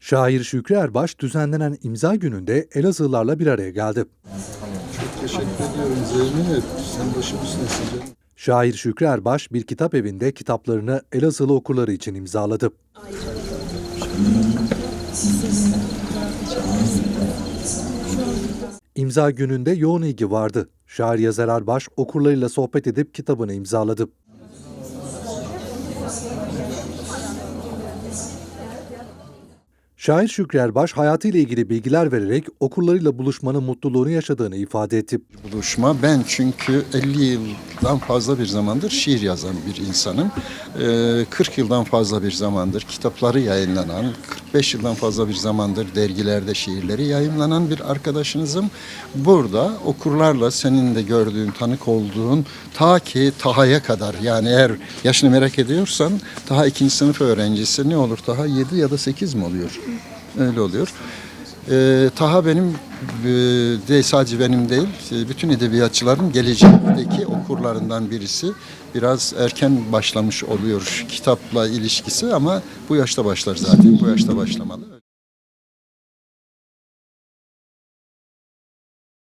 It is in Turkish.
Şair Şükrü Erbaş düzenlenen imza gününde Elazığlılarla bir araya geldi. Çok teşekkür ediyorum Zeyno. Sen başımızsın canım. Şair Şükrü Erbaş bir kitap evinde kitaplarını Elazığlı okurları için imzaladı. İmza gününde yoğun ilgi vardı. Şair yazar Erbaş okurlarıyla sohbet edip kitabını imzaladı. Şair Şükrü Erbaş hayatıyla ilgili bilgiler vererek okurlarıyla buluşmanın mutluluğunu yaşadığını ifade etti. Buluşma ben çünkü 50 yıldan fazla bir zamandır şiir yazan bir insanım. Ee, 40 yıldan fazla bir zamandır kitapları yayınlanan, 45 yıldan fazla bir zamandır dergilerde şiirleri yayınlanan bir arkadaşınızım. Burada okurlarla senin de gördüğün, tanık olduğun ta ki Taha'ya kadar yani eğer yaşını merak ediyorsan Taha ikinci sınıf öğrencisi ne olur Taha 7 ya da 8 mi oluyor? Öyle oluyor. Ee, Taha benim e, de sadece benim değil, e, bütün edebiyatçıların gelecekteki okurlarından birisi. Biraz erken başlamış oluyor kitapla ilişkisi ama bu yaşta başlar zaten, bu yaşta başlamalı.